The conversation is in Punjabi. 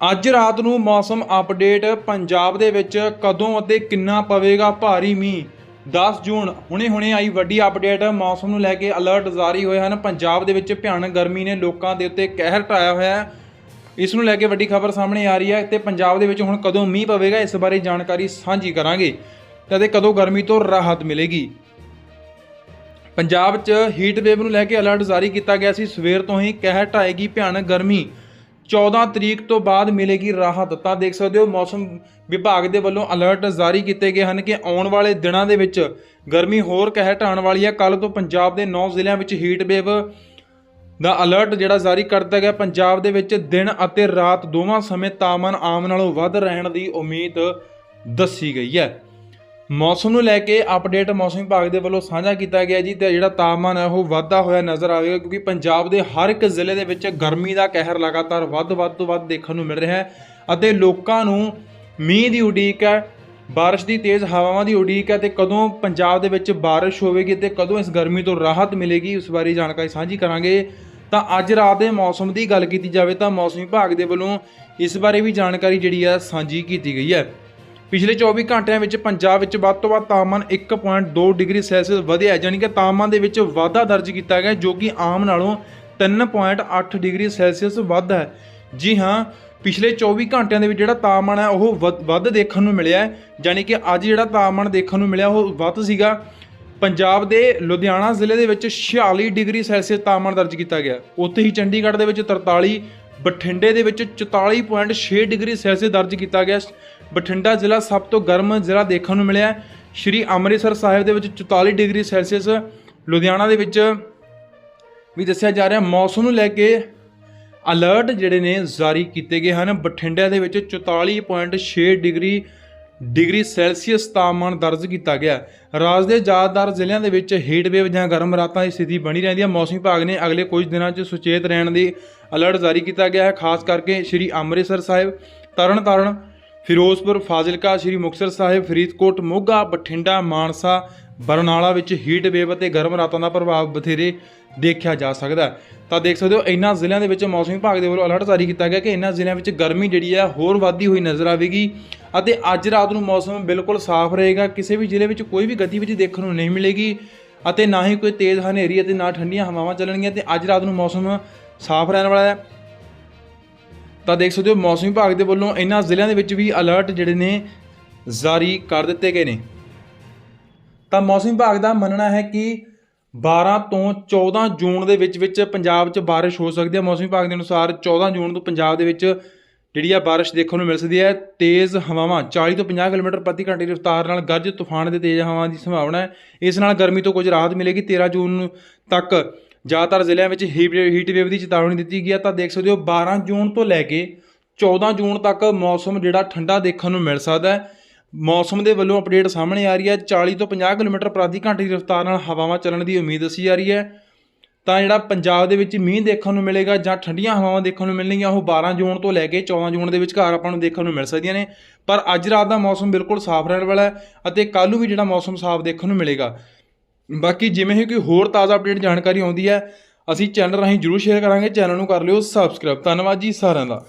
ਅੱਜ ਰਾਤ ਨੂੰ ਮੌਸਮ ਅਪਡੇਟ ਪੰਜਾਬ ਦੇ ਵਿੱਚ ਕਦੋਂ ਅਤੇ ਕਿੰਨਾ ਪਵੇਗਾ ਭਾਰੀ ਮੀਂਹ? 10 ਜੂਨ ਹੁਣੇ ਹੁਣੇ ਆਈ ਵੱਡੀ ਅਪਡੇਟ। ਮੌਸਮ ਨੂੰ ਲੈ ਕੇ ਅਲਰਟ ਜਾਰੀ ਹੋਏ ਹਨ। ਪੰਜਾਬ ਦੇ ਵਿੱਚ ਭਿਆਨਕ ਗਰਮੀ ਨੇ ਲੋਕਾਂ ਦੇ ਉੱਤੇ ਕਹਿਰ ਢਾਇਆ ਹੋਇਆ ਹੈ। ਇਸ ਨੂੰ ਲੈ ਕੇ ਵੱਡੀ ਖਬਰ ਸਾਹਮਣੇ ਆ ਰਹੀ ਹੈ ਤੇ ਪੰਜਾਬ ਦੇ ਵਿੱਚ ਹੁਣ ਕਦੋਂ ਮੀਂਹ ਪਵੇਗਾ, ਇਸ ਬਾਰੇ ਜਾਣਕਾਰੀ ਸਾਂਝੀ ਕਰਾਂਗੇ। ਤੇ ਕਦੋਂ ਗਰਮੀ ਤੋਂ ਰਾਹਤ ਮਿਲੇਗੀ? ਪੰਜਾਬ 'ਚ ਹੀਟ ਵੇਵ ਨੂੰ ਲੈ ਕੇ ਅਲਰਟ ਜਾਰੀ ਕੀਤਾ ਗਿਆ ਸੀ। ਸਵੇਰ ਤੋਂ ਹੀ ਕਹਿਰ ਢਾਏਗੀ ਭਿਆਨਕ ਗਰਮੀ। 14 ਤਰੀਕ ਤੋਂ ਬਾਅਦ ਮਿਲੇਗੀ ਰਾਹਤ। ਤਾਂ ਦੇਖ ਸਕਦੇ ਹੋ, ਮੌਸਮ ਵਿਭਾਗ ਦੇ ਵੱਲੋਂ ਅਲਰਟ ਜਾਰੀ ਕੀਤੇ ਗਏ ਹਨ ਕਿ ਆਉਣ ਵਾਲੇ ਦਿਨਾਂ ਦੇ ਵਿੱਚ ਗਰਮੀ ਹੋਰ ਕਹਿ ਢਾਣ ਵਾਲੀ ਹੈ। ਕੱਲ ਤੋਂ ਪੰਜਾਬ ਦੇ 9 ਜ਼ਿਲ੍ਹਿਆਂ ਵਿੱਚ ਹੀਟ ਵੇਵ ਦਾ ਅਲਰਟ ਜਿਹੜਾ ਜਾਰੀ ਕਰ ਦਿੱਤਾ ਗਿਆ। ਪੰਜਾਬ ਦੇ ਵਿੱਚ ਦਿਨ ਅਤੇ ਰਾਤ ਦੋਵਾਂ ਸਮੇਂ ਤਾਪਮਾਨ ਆਮ ਨਾਲੋਂ ਵੱਧ ਰਹਿਣ ਦੀ ਉਮੀਦ ਦੱਸੀ ਗਈ ਹੈ। ਮੌਸਮ ਨੂੰ ਲੈ ਕੇ ਅਪਡੇਟ ਮੌਸਮ ਵਿਭਾਗ ਦੇ ਵੱਲੋਂ ਸਾਂਝਾ ਕੀਤਾ ਗਿਆ ਜੀ ਤੇ ਜਿਹੜਾ ਤਾਪਮਾਨ ਹੈ ਉਹ ਵਾਧਾ ਹੋਇਆ ਨਜ਼ਰ ਆਵੇਗਾ ਕਿਉਂਕਿ ਪੰਜਾਬ ਦੇ ਹਰ ਇੱਕ ਜ਼ਿਲ੍ਹੇ ਦੇ ਵਿੱਚ ਗਰਮੀ ਦਾ ਕਹਿਰ ਲਗਾਤਾਰ ਵੱਧ ਵੱਧ ਤੋਂ ਵੱਧ ਦੇਖਣ ਨੂੰ ਮਿਲ ਰਿਹਾ ਹੈ ਅਤੇ ਲੋਕਾਂ ਨੂੰ ਮੀਂਹ ਦੀ ਉਡੀਕ ਹੈ, ਬਾਰਿਸ਼ ਦੀ ਤੇਜ਼ ਹਵਾਵਾਂ ਦੀ ਉਡੀਕ ਹੈ ਤੇ ਕਦੋਂ ਪੰਜਾਬ ਦੇ ਵਿੱਚ ਬਾਰਿਸ਼ ਹੋਵੇਗੀ ਤੇ ਕਦੋਂ ਇਸ ਗਰਮੀ ਤੋਂ ਰਾਹਤ ਮਿਲੇਗੀ ਉਸ ਬਾਰੇ ਜਾਣਕਾਰੀ ਸਾਂਝੀ ਕਰਾਂਗੇ। ਤਾਂ ਅੱਜ ਰਾਤ ਦੇ ਮੌਸਮ ਦੀ ਗੱਲ ਕੀਤੀ ਜਾਵੇ ਤਾਂ ਮੌਸਮ ਵਿਭਾਗ ਦੇ ਵੱਲੋਂ ਇਸ ਬਾਰੇ ਵੀ ਜਾਣਕਾਰੀ ਜਿਹੜੀ ਹੈ ਸਾਂਝੀ ਕੀਤੀ ਗਈ ਹੈ। ਪਿਛਲੇ 24 ਘੰਟਿਆਂ ਵਿੱਚ ਪੰਜਾਬ ਵਿੱਚ ਵੱਧ ਤੋਂ ਵੱਧ ਤਾਪਮਾਨ 1.2 ਡਿਗਰੀ ਸੈਲਸੀਅਸ ਵਧਿਆ ਹੈ ਕਿ ਤਾਪਮਾਨ ਦੇ ਵਿੱਚ ਵਾਧਾ ਦਰਜ ਕੀਤਾ ਗਿਆ ਜੋ ਕਿ ਆਮ ਨਾਲੋਂ 3.8 ਡਿਗਰੀ ਸੈਲਸੀਅਸ ਵੱਧ ਹੈ। ਜੀ ਹਾਂ, ਪਿਛਲੇ 24 ਘੰਟਿਆਂ ਦੇ ਵਿੱਚ ਜਿਹੜਾ ਤਾਪਮਾਨ ਹੈ, ਉਹ ਵਧ- ਵੱਧ ਦੇਖਣ ਨੂੰ ਮਿਲਿਆ ਹੈ ਯਾਨੀ ਕਿ ਅੱਜ ਜਿਹੜਾ ਤਾਪਮਾਨ ਦੇਖਣ ਨੂੰ ਮਿਲਿਆ, ਉਹ ਵੱਧ ਸੀਗਾ। ਪੰਜਾਬ ਦੇ ਲੁਧਿਆਣਾ ਜ਼ਿਲ੍ਹੇ ਦੇ ਵਿੱਚ 46 ਡਿਗਰੀ ਸੈਲਸੀਅਸ ਤਾਪਮਾਨ ਦਰਜ ਕੀਤਾ ਗਿਆ। ਉੱਥੇ ਹੀ ਚੰਡੀਗੜ੍ਹ ਦੇ ਵਿੱਚ 43 ਬਠਿੰਡੇ ਦੇ ਵਿੱਚ 44.6 ਡਿਗਰੀ ਸੈਲਸੀਅਸ ਦਰਜ ਕੀਤਾ ਗਿਆ ਬਠਿੰਡਾ ਜ਼ਿਲ੍ਹਾ ਸਭ ਤੋਂ ਗਰਮ ਜ਼ਿਲ੍ਹਾ ਦੇਖਣ ਨੂੰ ਮਿਲਿਆ ਸ਼੍ਰੀ ਅੰਮ੍ਰਿਤਸਰ ਸਾਹਿਬ ਦੇ ਵਿੱਚ 44 ਡਿਗਰੀ ਸੈਲਸੀਅਸ। ਲੁਧਿਆਣਾ ਦੇ ਵਿੱਚ ਵੀ ਦੱਸਿਆ ਜਾ ਰਿਹਾ ਮੌਸਮ ਨੂੰ ਲੈ ਕੇ ਅਲਰਟ ਜਿਹੜੇ ਨੇ ਜਾਰੀ ਕੀਤੇ ਗਏ ਹਨ। ਬਠਿੰਡਾ ਦੇ ਵਿੱਚ 44.6 ਡਿਗਰੀ ਡਿਗਰੀ ਸੈਲਸੀਅਸ ਤਾਪਮਾਨ ਦਰਜ ਕੀਤਾ ਗਿਆ। ਰਾਜ ਦੇ ਜ਼ਿਆਦਾਤਰ ਜ਼ਿਲ੍ਹਿਆਂ ਦੇ ਵਿੱਚ ਹੀਟ ਵੇਵ ਜਾਂ ਗਰਮ ਰਾਤਾਂ ਦੀ ਸਥਿਤੀ ਬਣੀ ਰਹਿੰਦੀ ਹੈ। ਮੌਸਮ ਵਿਭਾਗ ਨੇ ਅਗਲੇ ਕੁਝ ਦਿਨਾਂ 'ਚ ਸੁਚੇਤ ਰਹਿਣ ਦੀ ਅਲਰਟ ਜਾਰੀ ਕੀਤਾ ਗਿਆ ਹੈ। ਖਾਸ ਕਰਕੇ ਸ਼੍ਰੀ ਅੰਮ੍ਰਿਤਸਰ ਸਾਹਿਬ, ਤਰਨਤਾਰਨ ਫਿਰੋਜ਼ਪੁਰ ਫਾਜ਼ਿਲਕਾ ਸ਼੍ਰੀ ਮੁਕਤਸਰ ਸਾਹਿਬ, ਫਰੀਦਕੋਟ, ਮੋਗਾ, ਬਠਿੰਡਾ, ਮਾਨਸਾ, ਬਰਨਾਲਾ ਵਿੱਚ ਹੀਟ ਵੇਵ ਅਤੇ ਗਰਮ ਰਾਤਾਂ ਦਾ ਪ੍ਰਭਾਵ ਬਥੇਰੇ ਦੇਖਿਆ ਜਾ ਸਕਦਾ ਤਾਂ ਦੇਖ ਸਕਦੇ ਹੋ ਇਹਨਾਂ ਜ਼ਿਲ੍ਹਿਆਂ ਦੇ ਵਿੱਚ ਮੌਸਮ ਵਿਭਾਗ ਦੇ ਵੱਲੋਂ ਅਲਰਟ ਜਾਰੀ ਕੀਤਾ ਗਿਆ ਕਿ ਇਹਨਾਂ ਜ਼ਿਲ੍ਹਿਆਂ ਵਿੱਚ ਗਰਮੀ ਜਿਹੜੀ ਹੈ ਹੋਰ ਵਧਦੀ ਹੋਈ ਨਜ਼ਰ ਆਵੇਗੀ ਅਤੇ ਅੱਜ ਰਾਤ ਨੂੰ ਮੌਸਮ ਬਿਲਕੁਲ ਸਾਫ਼ ਰਹੇਗਾ। ਕਿਸੇ ਵੀ ਜ਼ਿਲ੍ਹੇ ਵਿੱਚ ਕੋਈ ਵੀ ਗਤੀਵਿਧੀ ਦੇਖਣ ਨੂੰ ਨਹੀਂ ਮਿਲੇਗੀ ਅਤੇ ਨਾ ਹੀ ਕੋਈ ਤੇਜ਼ ਹਨੇਰੀ ਅਤੇ ਨਾ ਠੰਡੀਆਂ ਹਵਾਵਾਂ ਚੱਲਣਗੀਆਂ ਤੇ ਅੱਜ ਰਾਤ ਨੂੰ ਮੌਸਮ ਸਾਫ਼ ਰਹਿਣ ਵਾਲਾ ਹੈ। ਤਾਂ ਦੇਖ ਸਕਦੇ ਹੋ, ਮੌਸਮ ਵਿਭਾਗ ਦੇ ਵੱਲੋਂ ਇਹਨਾਂ ਜ਼ਿਲ੍ਹਿਆਂ ਦੇ ਵਿੱਚ ਵੀ ਅਲਰਟ ਜਿਹੜੇ ਨੇ ਜਾਰੀ ਕਰ ਦਿੱਤੇ ਗਏ ਨੇ। ਤਾਂ ਮੌਸਮ ਵਿਭਾਗ ਦਾ ਮੰਨਣਾ ਹੈ ਕਿ 12 ਤੋਂ 14 ਜੂਨ ਦੇ ਵਿੱਚ ਵਿੱਚ ਪੰਜਾਬ 'ਚ ਬਾਰਿਸ਼ ਹੋ ਸਕਦੀ ਹੈ। ਮੌਸਮ ਵਿਭਾਗ ਦੇ ਅਨੁਸਾਰ 14 ਜੂਨ ਤੋਂ ਪੰਜਾਬ ਦੇ ਵਿੱਚ ਜਿਹੜੀ ਆ ਬਾਰਿਸ਼ ਦੇਖਣ ਨੂੰ ਮਿਲ ਸਕਦੀ ਹੈ। ਤੇਜ਼ ਹਵਾਵਾਂ 40 ਤੋਂ 50 ਕਿਲੋਮੀਟਰ ਪ੍ਰਤੀ ਘੰਟੇ ਦੀ ਰਫ਼ਤਾਰ ਨਾਲ ਗਰਜ, ਤੂਫਾਨ ਦੇ ਤੇਜ਼ ਹਵਾਵਾਂ ਦੀ ਸੰਭਾਵਨਾ ਹੈ। ਇਸ ਨਾਲ ਗਰਮੀ ਤੋਂ ਕੁਝ ਰਾਹਤ ਮਿਲੇਗੀ। 13 ਜੂਨ ਨੂੰ ਤੱਕ ਜ਼ਿਆਦਾਤਰ ਜ਼ਿਲ੍ਹਿਆਂ ਵਿੱਚ ਹੀਟ ਵੇਵ ਦੀ ਚੇਤਾਵਨੀ ਦਿੱਤੀ ਗਈ ਹੈ। ਤਾਂ ਦੇਖ ਸਕਦੇ ਹੋ 12 ਜੂਨ ਤੋਂ ਲੈ ਕੇ 14 ਜੂਨ ਤੱਕ ਮੌਸਮ ਜਿਹੜਾ ਠੰਡਾ ਦੇਖਣ ਨੂੰ ਮਿਲ ਸਕਦਾ ਹੈ। ਮੌਸਮ ਦੇ ਵੱਲੋਂ ਅਪਡੇਟ ਸਾਹਮਣੇ ਆ ਰਹੀ ਹੈ। 40 ਤੋਂ 50 ਕਿਲੋਮੀਟਰ ਪ੍ਰਤੀ ਘੰਟੇ ਦੀ ਰਫ਼ਤਾਰ ਨਾਲ ਹਵਾਵਾਂ ਚੱਲਣ ਦੀ ਉਮੀਦ ਦੱਸੀ ਜਾ ਰਹੀ ਹੈ। ਤਾਂ ਜਿਹੜਾ ਪੰਜਾਬ ਦੇ ਵਿੱਚ ਮੀਂਹ ਦੇਖਣ ਨੂੰ ਮਿਲੇਗਾ ਜਾਂ ਠੰਡੀਆਂ ਹਵਾਵਾਂ ਦੇਖਣ ਨੂੰ ਮਿਲਣਗੀਆਂ, ਉਹ 12 ਜੂਨ ਤੋਂ ਲੈ ਕੇ 14 ਜੂਨ ਦੇ ਵਿਚਕਾਰ ਆਪਾਂ ਨੂੰ ਦੇਖਣ ਨੂੰ ਮਿਲ ਸਕਦੀਆਂ ਨੇ। ਪਰ ਅੱਜ ਰਾਤ ਦਾ ਮੌਸਮ ਬਿਲਕੁਲ ਸਾਫ਼ ਰਹਿਣ ਵਾਲਾ ਹੈ ਅਤੇ ਕੱਲ੍ਹ ਨੂੰ ਵੀ ਜਿਹੜਾ ਮੌਸਮ ਸਾਫ਼ ਦੇਖਣ ਨੂੰ ਮਿਲੇਗਾ। ਬਾਕੀ ਜਿਵੇਂ ਹੀ ਕੋਈ ਹੋਰ ਤਾਜ਼ਾ ਅਪਡੇਟ ਜਾਣਕਾਰੀ ਆਉਂਦੀ ਹੈ, ਅਸੀਂ ਚੈਨਲ ਰਾਹੀਂ ਜਰੂਰ ਸ਼ੇਅਰ ਕਰਾਂਗੇ ਚੈਨਲ ਨੂੰ ਕਰ ਲਿਓ ਸਬਸਕ੍ਰਾਈਬ ਧੰਨਵਾਦ ਜੀ ਸਾਰਿਆਂ ਦਾ।